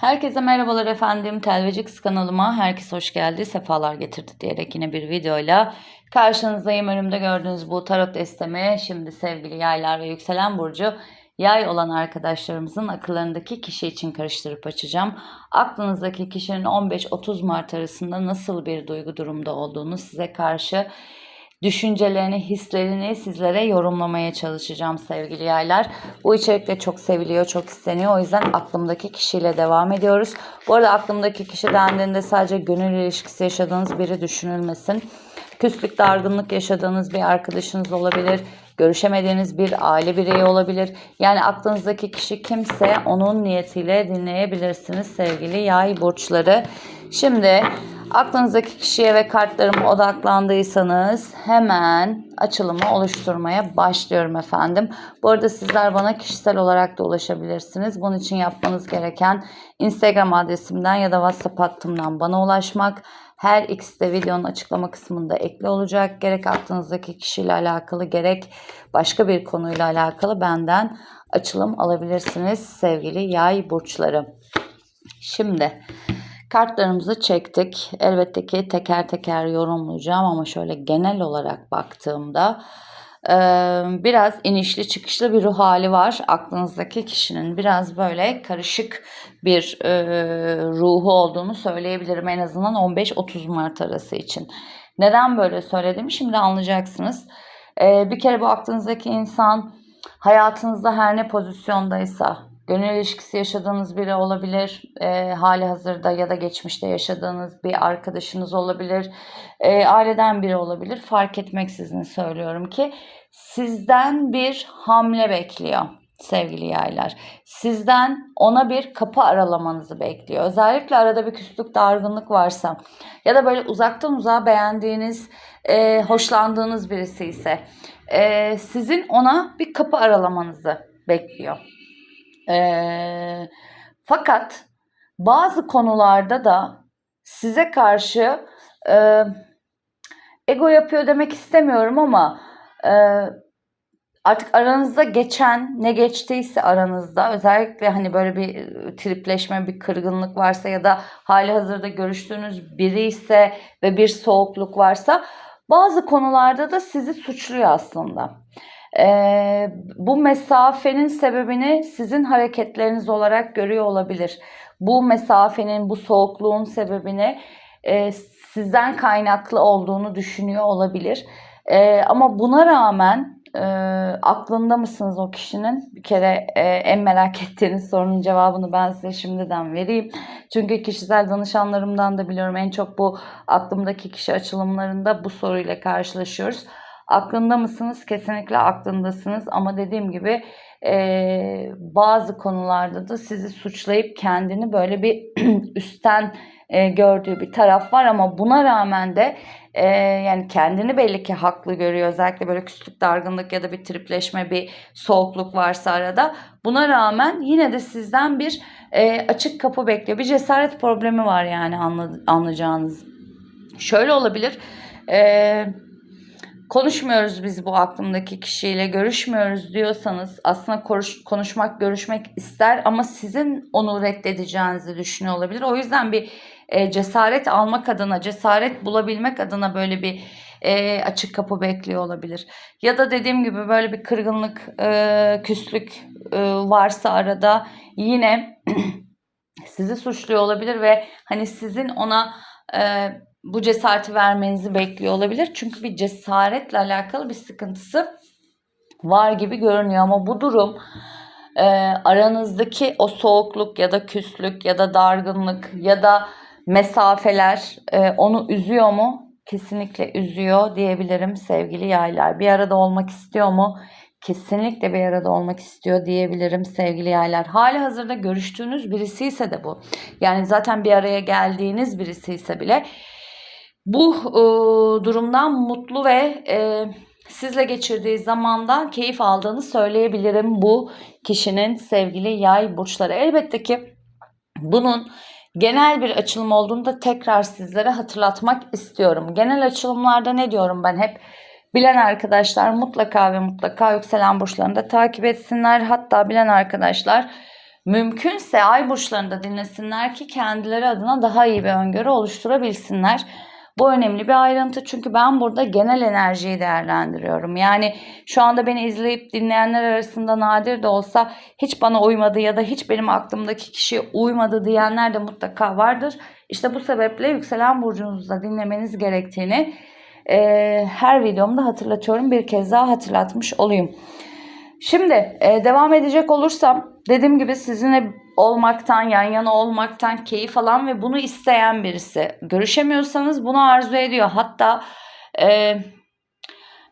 Herkese merhabalar efendim. Telvecix kanalıma herkes hoş geldi, sefalar getirdi diyerek yine bir videoyla karşınızdayım. Önümde gördüğünüz bu tarot destemi şimdi sevgili yaylar ve yükselen burcu yay olan arkadaşlarımızın akıllarındaki kişi için karıştırıp açacağım. Aklınızdaki kişinin 15-30 Mart arasında nasıl bir duygu durumda olduğunu size karşı düşüncelerini, hislerini sizlere yorumlamaya çalışacağım sevgili yaylar. Bu içerik de çok seviliyor, çok isteniyor. O yüzden aklımdaki kişiyle devam ediyoruz. Bu arada aklımdaki kişi dendiğinde sadece gönül ilişkisi yaşadığınız biri düşünülmesin. Küslük, dargınlık yaşadığınız bir arkadaşınız olabilir. Görüşemediğiniz bir aile bireyi olabilir. Yani aklınızdaki kişi kimse onun niyetiyle dinleyebilirsiniz sevgili yay burçları. Şimdi aklınızdaki kişiye ve kartlarıma odaklandıysanız hemen açılımı oluşturmaya başlıyorum efendim. Bu arada sizler bana kişisel olarak da ulaşabilirsiniz. Bunun için yapmanız gereken Instagram adresimden ya da WhatsApp hattımdan bana ulaşmak. Her ikisi de videonun açıklama kısmında ekli olacak. Gerek aklınızdaki kişiyle alakalı gerek başka bir konuyla alakalı benden açılım alabilirsiniz sevgili yay burçları. Şimdi kartlarımızı çektik. Elbette ki teker teker yorumlayacağım ama şöyle genel olarak baktığımda biraz inişli çıkışlı bir ruh hali var. Aklınızdaki kişinin biraz böyle karışık bir ruhu olduğunu söyleyebilirim en azından 15-30 Mart arası için. Neden böyle söyledim şimdi anlayacaksınız. Bir kere bu aklınızdaki insan hayatınızda her ne pozisyondaysa gönül ilişkisi yaşadığınız biri olabilir. E, hali hazırda ya da geçmişte yaşadığınız bir arkadaşınız olabilir. E, aileden biri olabilir. Fark etmeksizin söylüyorum ki sizden bir hamle bekliyor sevgili yaylar. Sizden ona bir kapı aralamanızı bekliyor. Özellikle arada bir küslük, dargınlık varsa ya da böyle uzaktan uzağa beğendiğiniz, e, hoşlandığınız birisi ise e, sizin ona bir kapı aralamanızı bekliyor. E, fakat bazı konularda da size karşı e, ego yapıyor demek istemiyorum ama e, artık aranızda geçen ne geçtiyse aranızda özellikle hani böyle bir tripleşme bir kırgınlık varsa ya da hali hazırda görüştüğünüz biri ise ve bir soğukluk varsa bazı konularda da sizi suçluyor aslında. Ee, bu mesafenin sebebini sizin hareketleriniz olarak görüyor olabilir. Bu mesafenin, bu soğukluğun sebebini e, sizden kaynaklı olduğunu düşünüyor olabilir. E, ama buna rağmen e, aklında mısınız o kişinin? Bir kere e, en merak ettiğiniz sorunun cevabını ben size şimdiden vereyim. Çünkü kişisel danışanlarımdan da biliyorum en çok bu aklımdaki kişi açılımlarında bu soruyla karşılaşıyoruz. Aklında mısınız? Kesinlikle aklındasınız ama dediğim gibi e, bazı konularda da sizi suçlayıp kendini böyle bir üstten e, gördüğü bir taraf var ama buna rağmen de e, yani kendini belli ki haklı görüyor. Özellikle böyle küslük, dargınlık ya da bir tripleşme, bir soğukluk varsa arada. Buna rağmen yine de sizden bir e, açık kapı bekliyor. Bir cesaret problemi var yani anlayacağınız. Şöyle olabilir. Eee konuşmuyoruz biz bu aklımdaki kişiyle görüşmüyoruz diyorsanız aslında konuş, konuşmak görüşmek ister ama sizin onu reddedeceğinizi düşünüyor olabilir. O yüzden bir e, cesaret almak adına cesaret bulabilmek adına böyle bir e, açık kapı bekliyor olabilir. Ya da dediğim gibi böyle bir kırgınlık e, küslük varsa arada yine sizi suçluyor olabilir ve hani sizin ona bu cesareti vermenizi bekliyor olabilir. Çünkü bir cesaretle alakalı bir sıkıntısı var gibi görünüyor ama bu durum e, aranızdaki o soğukluk ya da küslük ya da dargınlık ya da mesafeler e, onu üzüyor mu? Kesinlikle üzüyor diyebilirim sevgili yaylar. Bir arada olmak istiyor mu? Kesinlikle bir arada olmak istiyor diyebilirim sevgili yaylar. Hali hazırda görüştüğünüz birisi ise de bu. Yani zaten bir araya geldiğiniz birisi ise bile bu e, durumdan mutlu ve e, sizle geçirdiği zamandan keyif aldığını söyleyebilirim bu kişinin sevgili yay burçları. Elbette ki bunun genel bir açılım olduğunu da tekrar sizlere hatırlatmak istiyorum. Genel açılımlarda ne diyorum ben hep? Bilen arkadaşlar mutlaka ve mutlaka yükselen burçlarını da takip etsinler. Hatta bilen arkadaşlar mümkünse ay burçlarında dinlesinler ki kendileri adına daha iyi bir öngörü oluşturabilsinler. Bu önemli bir ayrıntı çünkü ben burada genel enerjiyi değerlendiriyorum. Yani şu anda beni izleyip dinleyenler arasında nadir de olsa hiç bana uymadı ya da hiç benim aklımdaki kişiye uymadı diyenler de mutlaka vardır. İşte bu sebeple yükselen burcunuzda dinlemeniz gerektiğini e, her videomda hatırlatıyorum. Bir kez daha hatırlatmış olayım. Şimdi e, devam edecek olursam dediğim gibi sizinle olmaktan, yan yana olmaktan keyif alan ve bunu isteyen birisi. Görüşemiyorsanız bunu arzu ediyor. Hatta e,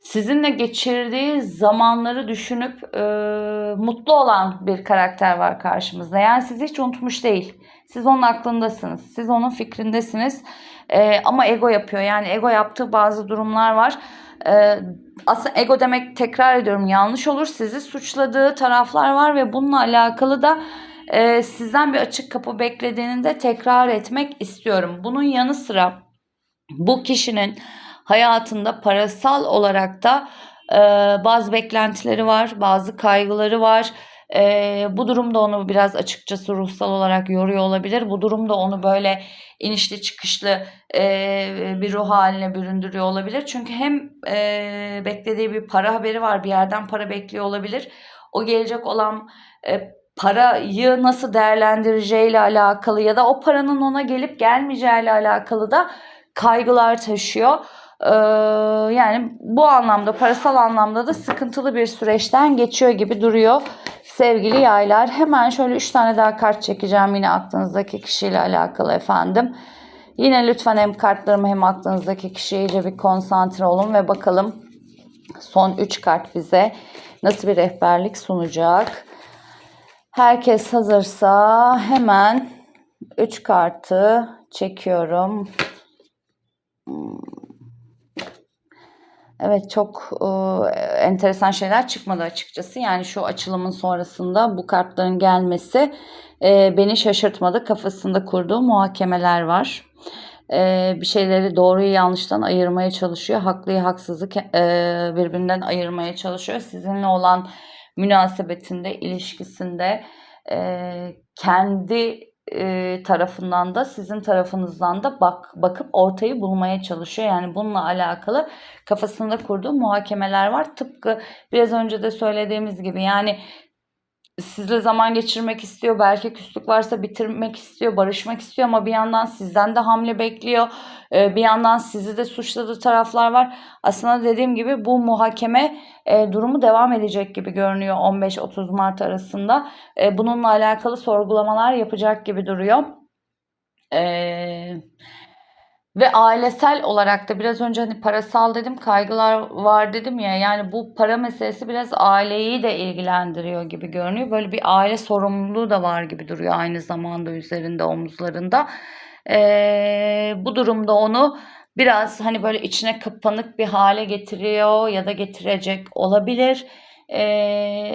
sizinle geçirdiği zamanları düşünüp e, mutlu olan bir karakter var karşımızda. Yani sizi hiç unutmuş değil. Siz onun aklındasınız. Siz onun fikrindesiniz. E, ama ego yapıyor. Yani ego yaptığı bazı durumlar var. E, aslında ego demek tekrar ediyorum yanlış olur. Sizi suçladığı taraflar var ve bununla alakalı da e, sizden bir açık kapı beklediğini de tekrar etmek istiyorum. Bunun yanı sıra bu kişinin hayatında parasal olarak da e, bazı beklentileri var, bazı kaygıları var. E, bu durumda onu biraz açıkçası ruhsal olarak yoruyor olabilir. Bu durumda onu böyle inişli çıkışlı e, bir ruh haline büründürüyor olabilir. Çünkü hem e, beklediği bir para haberi var, bir yerden para bekliyor olabilir. O gelecek olan e, parayı nasıl değerlendireceğiyle alakalı ya da o paranın ona gelip gelmeyeceğiyle alakalı da kaygılar taşıyor. Ee, yani bu anlamda parasal anlamda da sıkıntılı bir süreçten geçiyor gibi duruyor sevgili yaylar. Hemen şöyle 3 tane daha kart çekeceğim yine aklınızdaki kişiyle alakalı efendim. Yine lütfen hem kartlarımı hem aklınızdaki kişiye iyice bir konsantre olun ve bakalım son 3 kart bize nasıl bir rehberlik sunacak. Herkes hazırsa hemen 3 kartı çekiyorum. Hmm. Evet çok e, enteresan şeyler çıkmadı açıkçası. Yani şu açılımın sonrasında bu kartların gelmesi e, beni şaşırtmadı. Kafasında kurduğu muhakemeler var. E, bir şeyleri doğruyu yanlıştan ayırmaya çalışıyor. Haklıyı haksızı e, birbirinden ayırmaya çalışıyor. Sizinle olan münasebetinde, ilişkisinde e, kendi e, tarafından da sizin tarafınızdan da bak bakıp ortayı bulmaya çalışıyor. Yani bununla alakalı kafasında kurduğu muhakemeler var. Tıpkı biraz önce de söylediğimiz gibi yani sizle zaman geçirmek istiyor. Belki küslük varsa bitirmek istiyor, barışmak istiyor ama bir yandan sizden de hamle bekliyor. Ee, bir yandan sizi de suçladığı taraflar var. Aslında dediğim gibi bu muhakeme e, durumu devam edecek gibi görünüyor 15-30 Mart arasında. E, bununla alakalı sorgulamalar yapacak gibi duruyor. Eee ve ailesel olarak da biraz önce hani parasal dedim kaygılar var dedim ya yani bu para meselesi biraz aileyi de ilgilendiriyor gibi görünüyor. Böyle bir aile sorumluluğu da var gibi duruyor aynı zamanda üzerinde omuzlarında. Ee, bu durumda onu biraz hani böyle içine kapanık bir hale getiriyor ya da getirecek olabilir. Ee,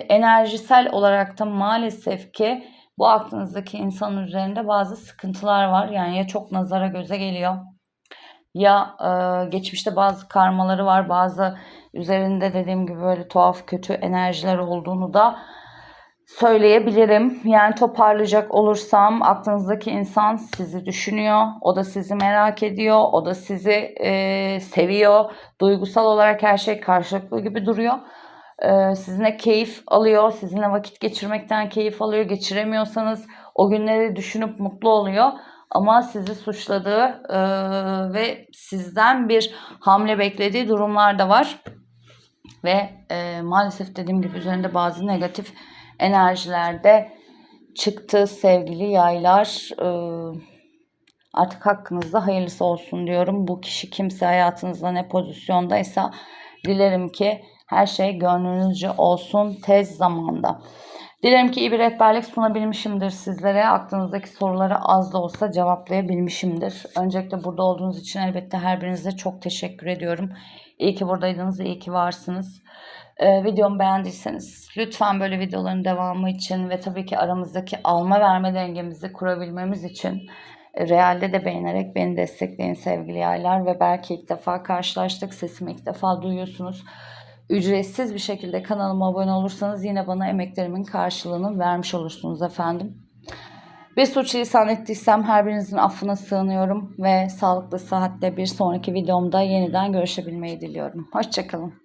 enerjisel olarak da maalesef ki bu aklınızdaki insanın üzerinde bazı sıkıntılar var. Yani ya çok nazara göze geliyor ya e, geçmişte bazı karmaları var bazı üzerinde dediğim gibi böyle tuhaf kötü enerjiler olduğunu da söyleyebilirim. Yani toparlayacak olursam aklınızdaki insan sizi düşünüyor. O da sizi merak ediyor. O da sizi e, seviyor. Duygusal olarak her şey karşılıklı gibi duruyor. E, sizinle keyif alıyor. Sizinle vakit geçirmekten keyif alıyor. Geçiremiyorsanız o günleri düşünüp mutlu oluyor ama sizi suçladığı e, ve sizden bir hamle beklediği durumlar da var. Ve e, maalesef dediğim gibi üzerinde bazı negatif enerjilerde çıktı sevgili yaylar. E, artık hakkınızda hayırlısı olsun diyorum. Bu kişi kimse hayatınızda ne pozisyondaysa dilerim ki her şey gönlünüzce olsun tez zamanda. Dilerim ki iyi bir rehberlik sunabilmişimdir sizlere. Aklınızdaki soruları az da olsa cevaplayabilmişimdir. Öncelikle burada olduğunuz için elbette her birinize çok teşekkür ediyorum. İyi ki buradaydınız, iyi ki varsınız. Ee, videomu beğendiyseniz lütfen böyle videoların devamı için ve tabii ki aramızdaki alma verme dengemizi kurabilmemiz için e, realde de beğenerek beni destekleyin sevgili yaylar ve belki ilk defa karşılaştık. Sesimi ilk defa duyuyorsunuz. Ücretsiz bir şekilde kanalıma abone olursanız yine bana emeklerimin karşılığını vermiş olursunuz efendim. Bir suç lisan ettiysem her birinizin affına sığınıyorum ve sağlıklı sıhhatle bir sonraki videomda yeniden görüşebilmeyi diliyorum. Hoşçakalın.